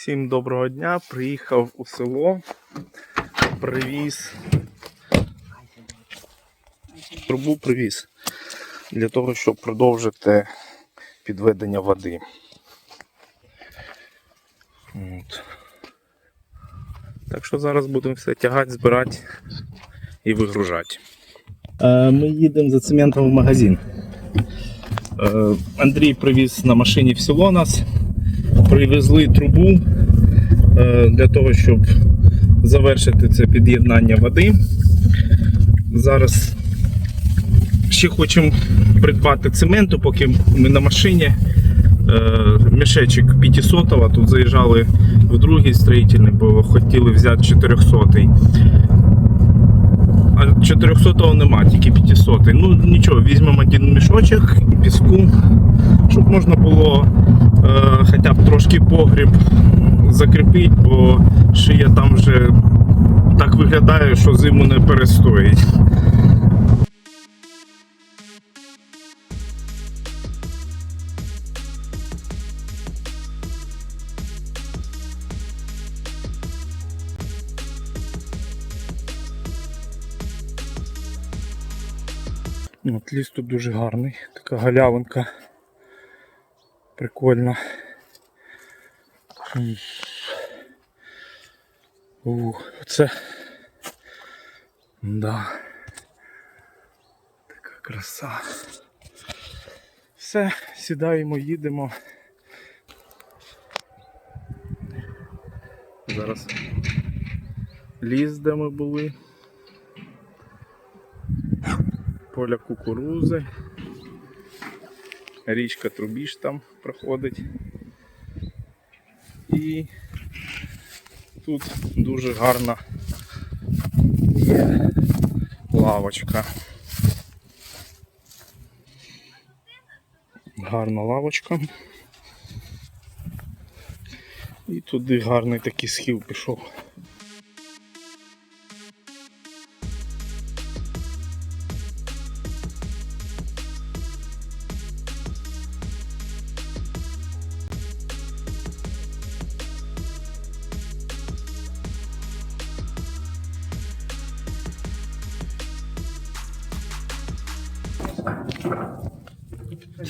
Всім доброго дня. Приїхав у село, привіз. Трубу привіз для того, щоб продовжити підведення води. От. Так що зараз будемо все тягати, збирати і вигружати. Е, Ми їдемо за цементом в магазин. Е, Андрій привіз на машині в село нас. Привезли трубу для того, щоб завершити це під'єднання води. Зараз ще хочемо придбати цементу, поки ми на машині. Е, Мішечок 500 тут заїжджали в другий строїтельний, бо хотіли взяти 400 -й. А 400-го нема, тільки 500 -й. Ну нічого, візьмемо один мішочок піску, щоб можна було е, хоча б трошки погріб закріпити, бо шия там вже так виглядає, що зиму не перестоїть. От ліс тут дуже гарний, така галявинка. Прикольно. М. Ух, це. Да. Така краса. Все, сідаємо, їдемо. Зараз ліс, де ми були. Поля кукурузи. Річка Трубіж там проходить. І тут дуже гарна є лавочка. Гарна лавочка. І туди гарний такий схил пішов.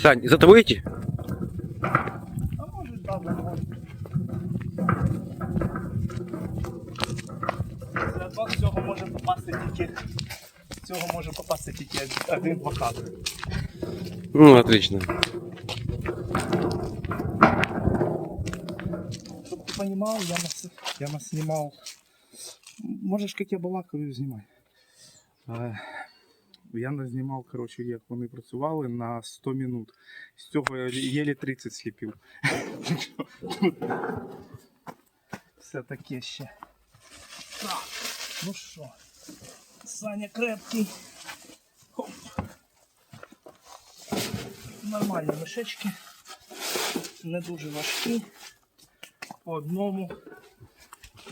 Сань, за тобой идти? А може там З цього може попасти тільки. З цього може попасти тільки один бокал. Ну, отлично. Щоб ти розумів, я нас, я нас знімав. Можеш, як я балакаю, знімай. Я нас знімав, коротше, як вони працювали на 100 минут. З цього я єлі 30 сліпів. Все таке ще. Так, ну що, Саня крепкий. Нормальні мішечки. Не дуже важкі. По одному.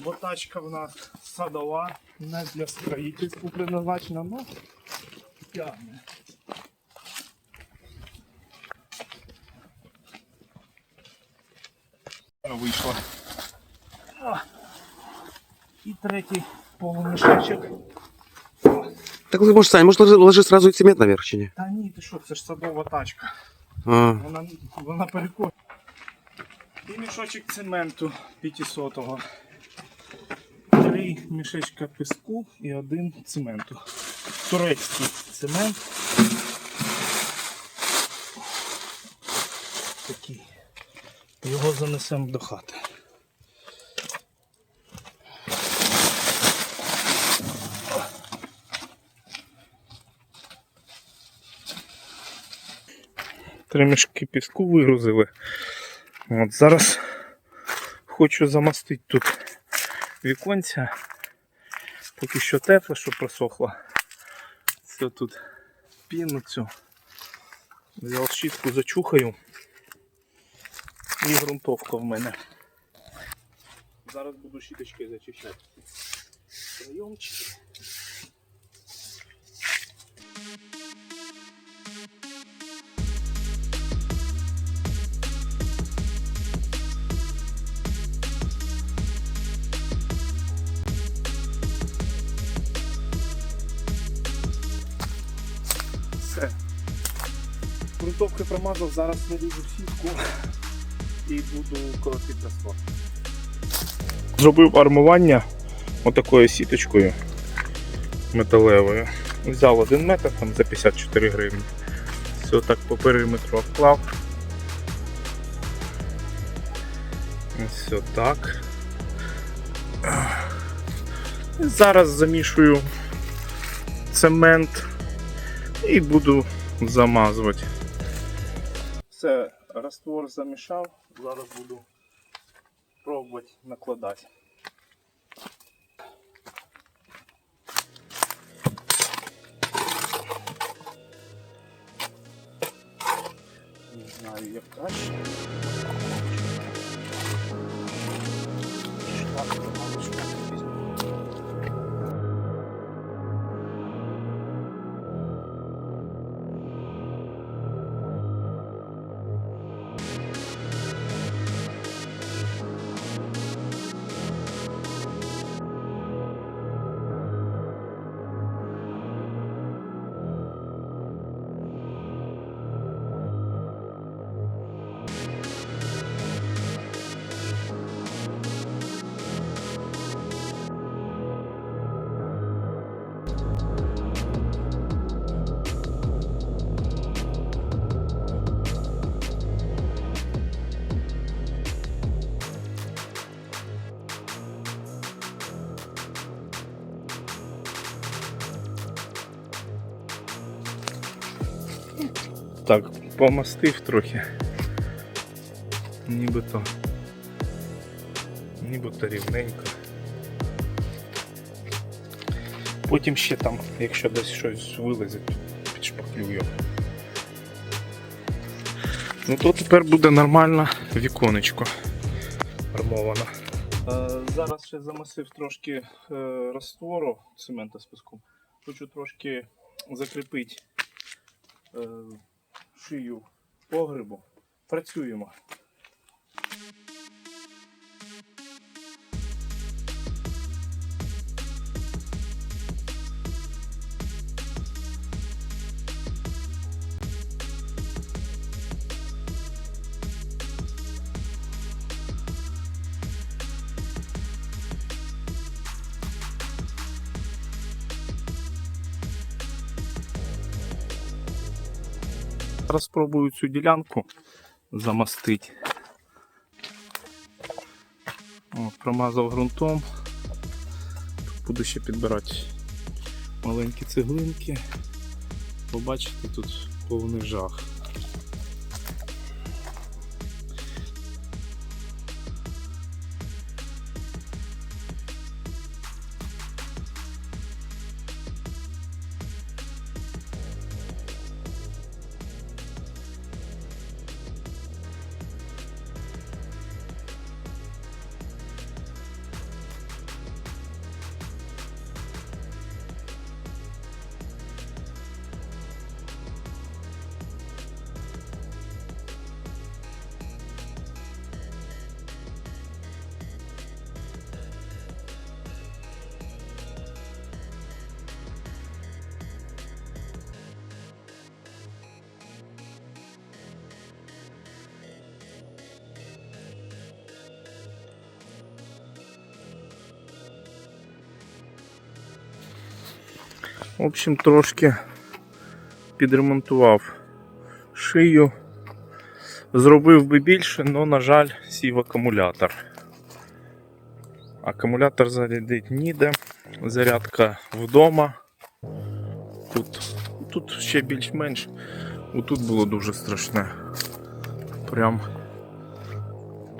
Бо тачка в нас садова, не для строїтельства предназначена, але тягне. Вийшла. О, І третій полумішечок. Так, может, Сань, может, ложи, сразу и цемент наверх, чи не? Та ні, ти що, це ж садова тачка. А, Вона, вона переконана. І мішочок цементу 500-го. Три мішечка піску і один цементу. Турецький цемент. Такий. Його занесемо до хати. Три мішки піску вигрузили. От зараз хочу замостити тут віконця. Поки що тепло, щоб просохло. Це тут піну цю. Взяв щітку, зачухаю. І ґрунтовка в мене. Зараз буду щіточки зачищати. Прийомчики. Грунтовки промазав, зараз наріжу сітку і буду колотити раствор. Зробив армування отакою сіточкою металевою. Взяв один метр там за 54 гривні. Все так по периметру обклав. Все так. Зараз замішую цемент і буду замазувати. Все, раствор замішав, зараз буду пробувати накладати. Не знаю, як краще. Помастив трохи. Нібито. Нібито рівненько. Потім ще там, якщо десь щось вилезе, підшпаклюю. Ну то тепер буде нормальне віконечко армоване. Е, зараз ще замасив трошки е, раствору цемента з піском. Хочу трошки закріпити е, шию погребу. Працюємо. Зараз спробую цю ділянку замастити. О, промазав ґрунтом. Буду ще підбирати маленькі цеглинки. Побачите, тут повний жах. В общем, трошки підремонтував шию. Зробив би більше, але, на жаль, сів акумулятор. Акумулятор зарядить ніде. Зарядка вдома. Тут, тут ще більш-менш. Тут було дуже страшне. Прям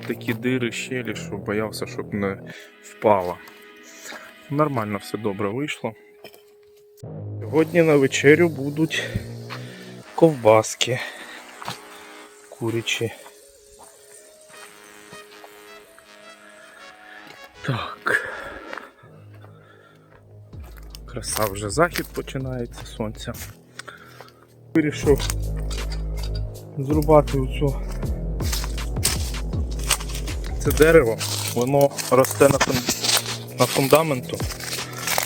такі дири щелі, що боявся, щоб не впало. Нормально все добре вийшло. Сьогодні на вечерю будуть ковбаски курячі. Так. Краса вже захід починається сонця. Вирішив зрубати оцю це дерево, воно росте на, фун- на фундаменту.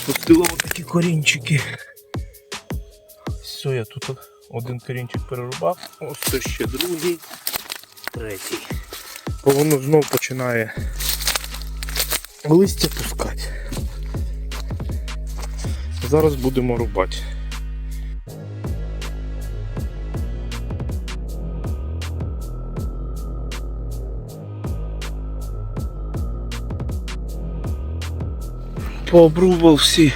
Пустило отакі корінчики. Все, я тут Один корінчик перерубав, ось це ще другий, третій. Бо воно знов починає листя пускати. Зараз будемо рубати. Пообрубав всі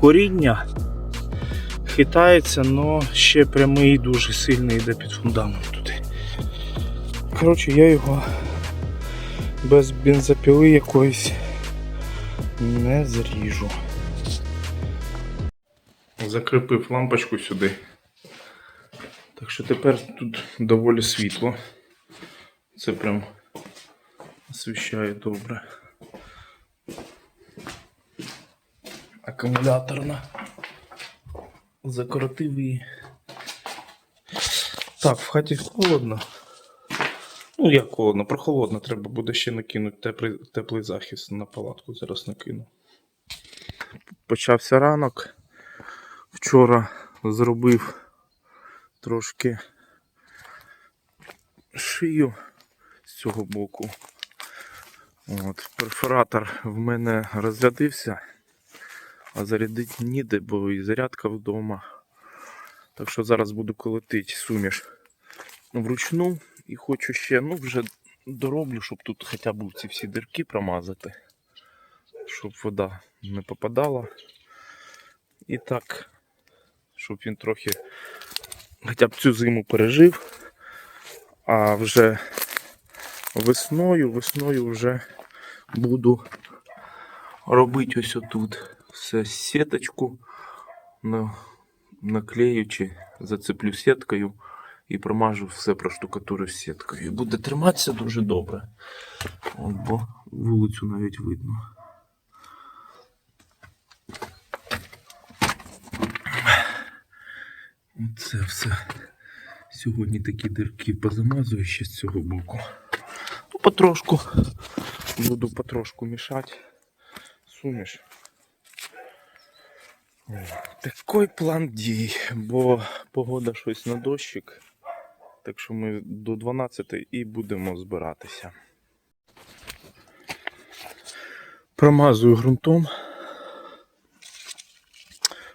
коріння. Хитається, але ще прямий дуже сильний йде під фундамент туди. Коротше, я його без бензопіли якоїсь не зріжу. Закріпив лампочку сюди. Так що тепер тут доволі світло. Це прям освіщає добре. Акумуляторна. Закоротив її. Так, в хаті холодно. Ну, як холодно, прохолодно, треба буде ще накинути теплий, теплий захист на палатку, зараз накину. Почався ранок. Вчора зробив трошки шию з цього боку. От, перфоратор в мене розрядився, а зарядити ніде, бо і зарядка вдома. Так що зараз буду колотити суміш вручну і хочу ще, ну вже дороблю, щоб тут хоча б ці всі дирки промазати, щоб вода не попадала. І так, щоб він трохи хоча б цю зиму пережив, а вже весною, весною вже буду робити ось отут все сіточку, на, наклеючи, зацеплю сіткою і промажу все проштукатурю сіткою. І буде триматися дуже добре. От, бо вулицю навіть видно. Оце все. Сьогодні такі дирки позамазую ще з цього боку. Ну, потрошку. Буду потрошку мішати. Суміш. Такий план дій, бо погода щось на дощик. Так що ми до 12 і будемо збиратися. Промазую ґрунтом.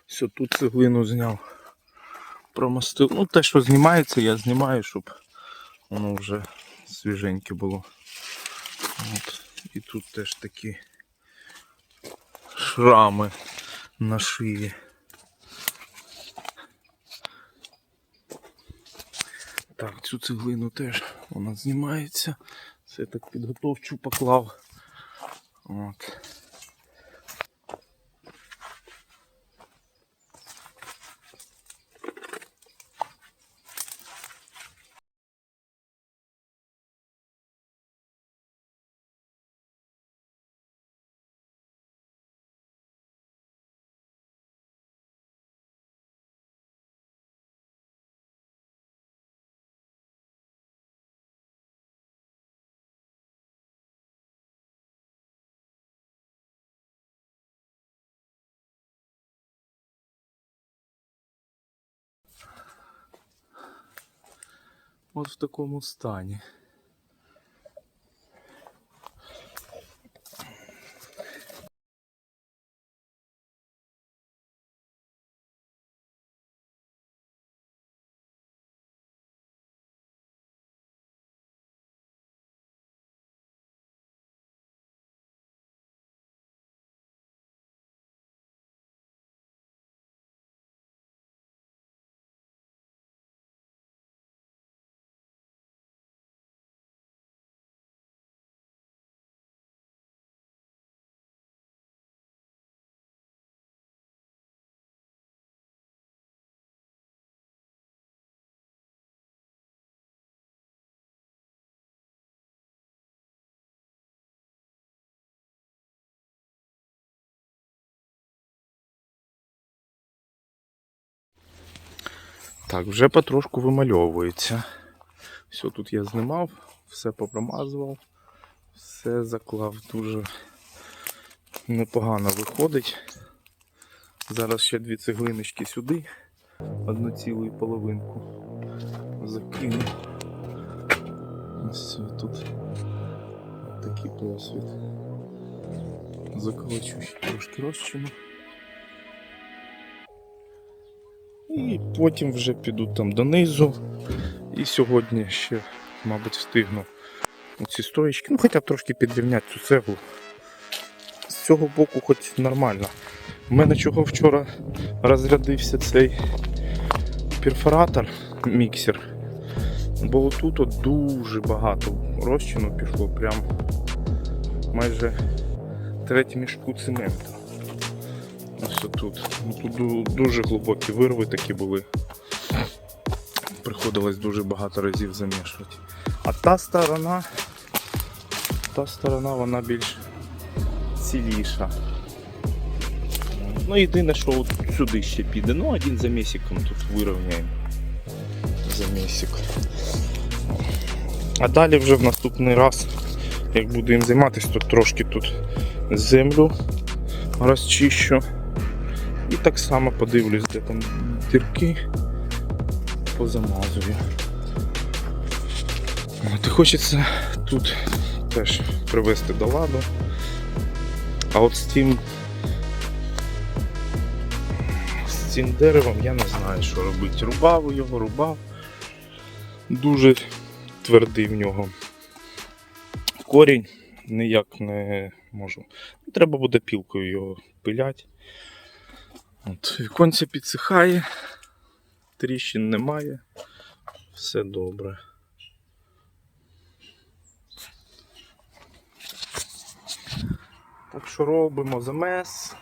Все, тут цеглину зняв. Промастив. Ну, те, що знімається, я знімаю, щоб воно вже свіженьке було. От. І тут теж такі шрами на шиї. Так, цю цеглину теж вона знімається. Все так підготовчу поклав. От. От в такому стані. Так, вже потрошку вимальовується. Все тут я знімав, все попромазував, все заклав дуже непогано виходить. Зараз ще дві цеглиночки сюди одну цілу і половинку закину. Ось тут такий просвіт. Заколочу ще трошки розчину. І потім вже піду там донизу. І сьогодні ще, мабуть, встигну ці стоїчки. Ну, хоча б трошки підрівняти цю цеглу. З цього боку хоч нормально. У мене чого вчора розрядився цей перфоратор, міксер. Бо тут от дуже багато розчину пішло, прям майже треть мішку цементу. Ось тут. Ну, тут дуже глибокі вирви такі були. Приходилось дуже багато разів замішувати. А та сторона, та сторона вона більш ціліша. Ну єдине, що от сюди ще піде. Ну, один замісиком тут вирівняємо. Замісик. А далі вже в наступний раз, як буду їм займатися, то трошки тут землю розчищу. Так само подивлюсь, де там дірки позамазую. От і хочеться тут теж привести до ладу. А от з тим з цим деревом я не знаю, що робити. Рубав його, рубав. Дуже твердий в нього корінь, ніяк не можу. Треба буде пілкою його пиляти. От, віконце підсихає, тріщин немає, все добре. Так що робимо замес,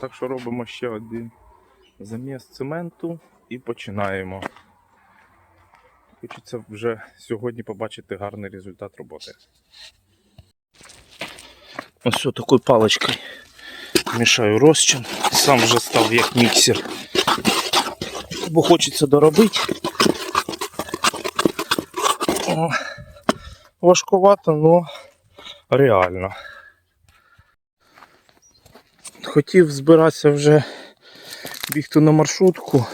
так що робимо ще один заміс цементу і починаємо. Хочеться вже сьогодні побачити гарний результат роботи. Ось такою паличкою мішаю розчин. Сам вже став як міксер. Бо хочеться доробити. Важкувато, але реально. Хотів збиратися вже бігти на маршрутку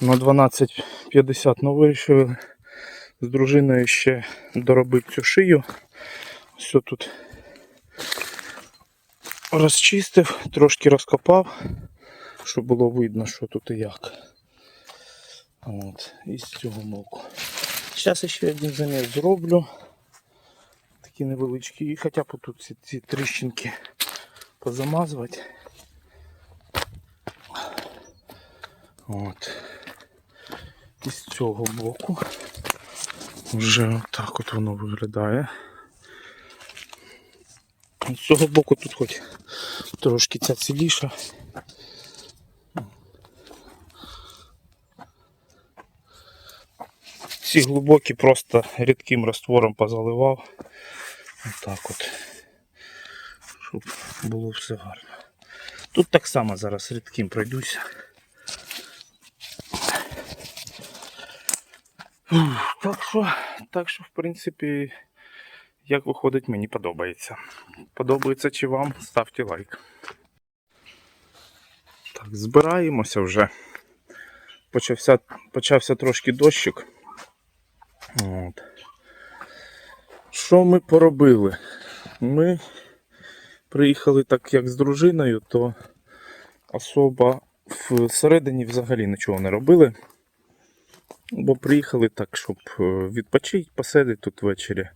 на 12.50, але вирішили з дружиною ще доробити цю шию. Все тут розчистив, трошки розкопав, щоб було видно, що тут і як. От, і цього боку. Зараз ще один замір зроблю. Такі невеличкі. І хоча б тут ці, ці тріщинки позамазувати. От. І з цього боку вже отак от воно виглядає. З цього боку тут хоч трошки ця ціліша. Ці глибокі просто рідким раствором позаливав. Отак от. Щоб було все гарно. Тут так само зараз рідким пройдуся. Так що, так що, в принципі, як виходить, мені подобається. Подобається чи вам, ставте лайк. Так, збираємося вже. Почався, почався трошки дощик. От. Що ми поробили? Ми приїхали так як з дружиною, то особа всередині взагалі нічого не робили. Бо приїхали так, щоб е, відпочити, посидіти тут ввечері.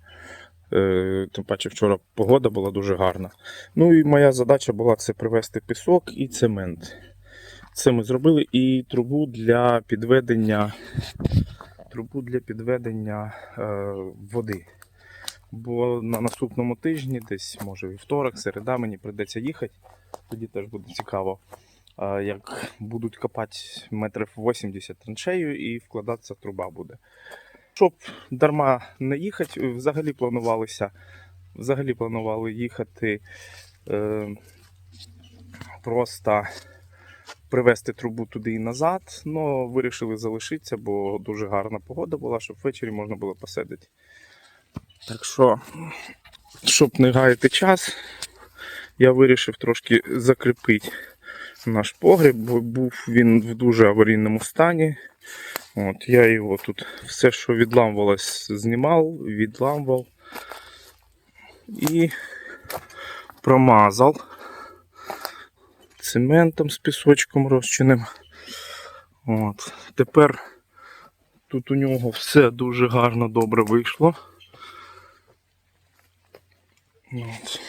Е, Тим паче вчора погода була дуже гарна. Ну і моя задача була це привезти пісок і цемент. Це ми зробили і трубу для підведення, трубу для підведення е, води. Бо на наступному тижні, десь може вівторок, середа, мені прийдеться їхати. Тоді теж буде цікаво, е, як будуть копати метрів 80 траншею і вкладатися труба буде. Щоб дарма не їхати, взагалі планувалося, взагалі планували їхати е, просто привезти трубу туди і назад, але вирішили залишитися, бо дуже гарна погода була, щоб ввечері можна було посидіти. Так що, щоб не гаяти час, я вирішив трошки закріпити наш погріб, бо був він в дуже аварійному стані. От, я його тут все, що відламувалось, знімав, відламував і промазав цементом з пісочком розчинним. От. Тепер тут у нього все дуже гарно добре вийшло. От.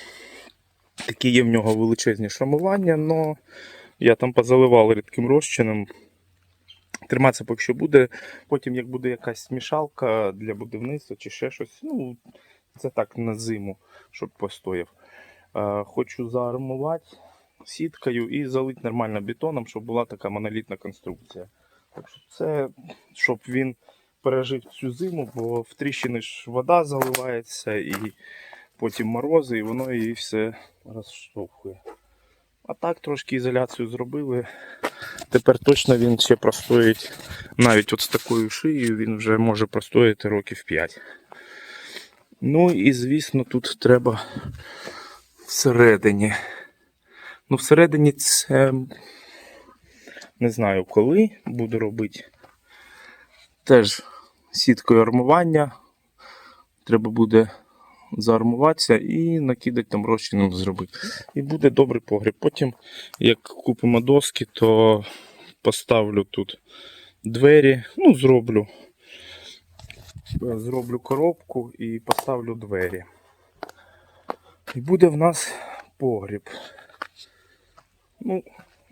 Такі є в нього величезні шрамування, але я там позаливав рідким розчином. Триматися поки що буде. Потім, як буде якась смішалка для будівництва чи ще щось, ну, це так на зиму, щоб постояв. Е, хочу заармувати сіткою і залити нормально бетоном, щоб була така монолітна конструкція. Так що це, щоб він пережив цю зиму, бо в тріщини ж вода заливається і потім морози, і воно її все розштовхує. А так трошки ізоляцію зробили. Тепер точно він ще простоїть, навіть от з такою шиєю він вже може простояти років 5. Ну і звісно, тут треба всередині. Ну, всередині це не знаю коли буду робити. Теж сіткою армування. Треба буде заармуватися і накидати там розчином зробити. І буде добрий погріб. Потім, як купимо доски, то поставлю тут двері. Ну, зроблю. Зроблю коробку і поставлю двері. І буде в нас погріб. Ну,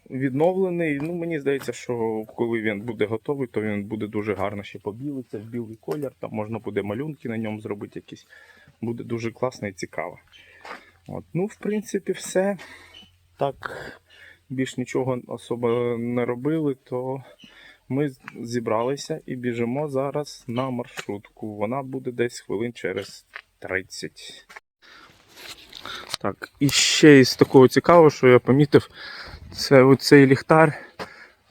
відновлений. Ну, мені здається, що коли він буде готовий, то він буде дуже гарно ще побілиться в білий колір. Там можна буде малюнки на ньому зробити якісь. Буде дуже класно і цікаво. От. Ну, в принципі, все. Так, більш нічого особо не робили, то ми зібралися і біжимо зараз на маршрутку. Вона буде десь хвилин через 30. Так, і ще із такого цікавого, що я помітив, це оцей ліхтар.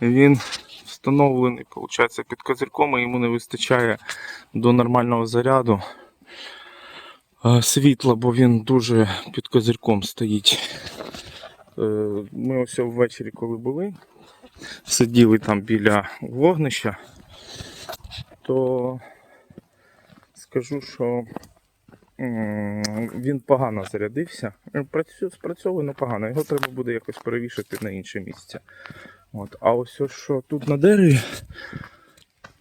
Він встановлений, виходить, під козирком, і йому не вистачає до нормального заряду е, світла, бо він дуже під козирком стоїть. Е, Ми ось ввечері, коли були, сиділи там біля вогнища, то скажу, що він погано зарядився. Е, спрацьовує, але погано. Його треба буде якось перевішати на інше місце. От. А ось ось що тут на дереві,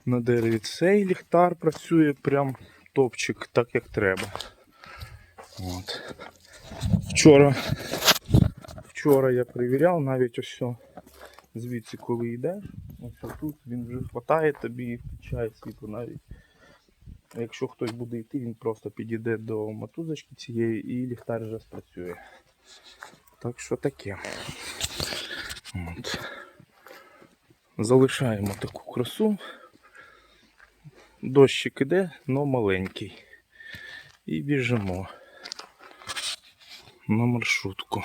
на дереві цей ліхтар працює прям топчик, так як треба. От. Вчора, вчора я перевіряв, навіть ось що звідси, коли йдеш, ось тут він вже хватає тобі і включає світло навіть. Якщо хтось буде йти, він просто підійде до мотузочки цієї і ліхтар вже спрацює. Так що таке. От. Залишаємо таку красу. Дощик іде, але маленький. І біжимо на маршрутку.